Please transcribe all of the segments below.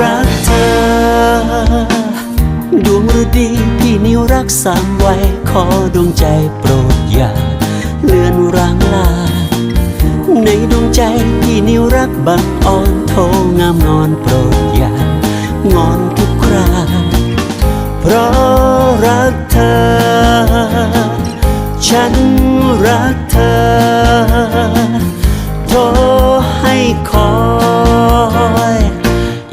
รักเธอ ดวงฤดีที่นิวรักสามไว้ ขอดวงใจโปรดอย่าเลือนร่างลา ในดวงใจที่นิวรักบังอ่อนโทงามงอนโปรดอย่างอนทุกครา เพราะรักเธอ ฉันรักเธอ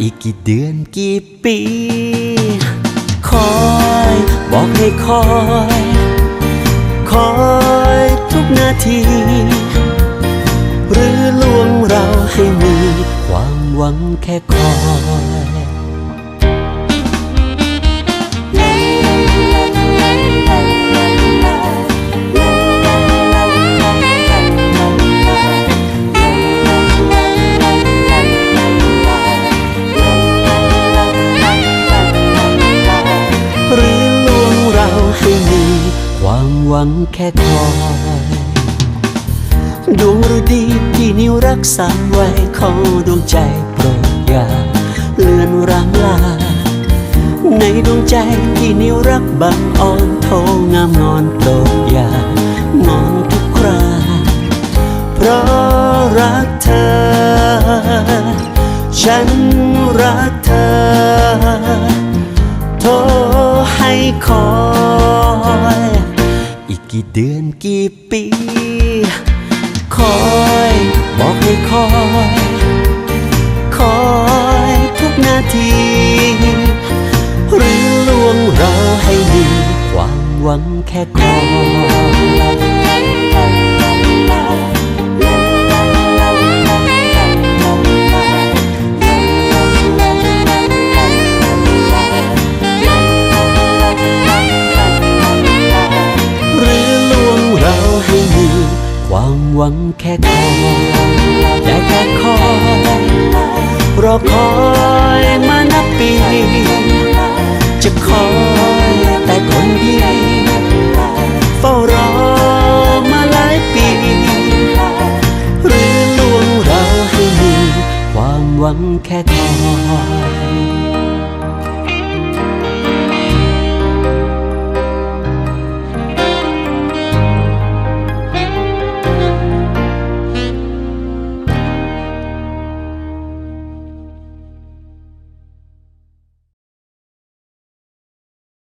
อีกกี่เดือนกี่ปี คอยบอกให้คอย คอยทุกนาที หรือลวงเราให้มีความหวังแค่คอย หวังแค่คอย ดวงฤดีที่นิ้วรักษาไว้ขอดวงใจโปรดอย่าเลือนรางลา ในดวงใจที่นิ้วรักบังอ่อนโทงามงอนโปรดอย่ามองทุกคราเพราะรักเธอ ฉันรักเธอ โทรให้คอย กี่เดือนกี่ปี คอยบอกให้คอย คอยทุกนาที หรือลวงเราให้มีความหวังแค่ หวังแค่คอยได้แค่คอยรอคอยมานับปี จะคอยแต่คนดีเฝ้ารอมาหลายปี หรือลวงเราให้มีความหวังแค่คอย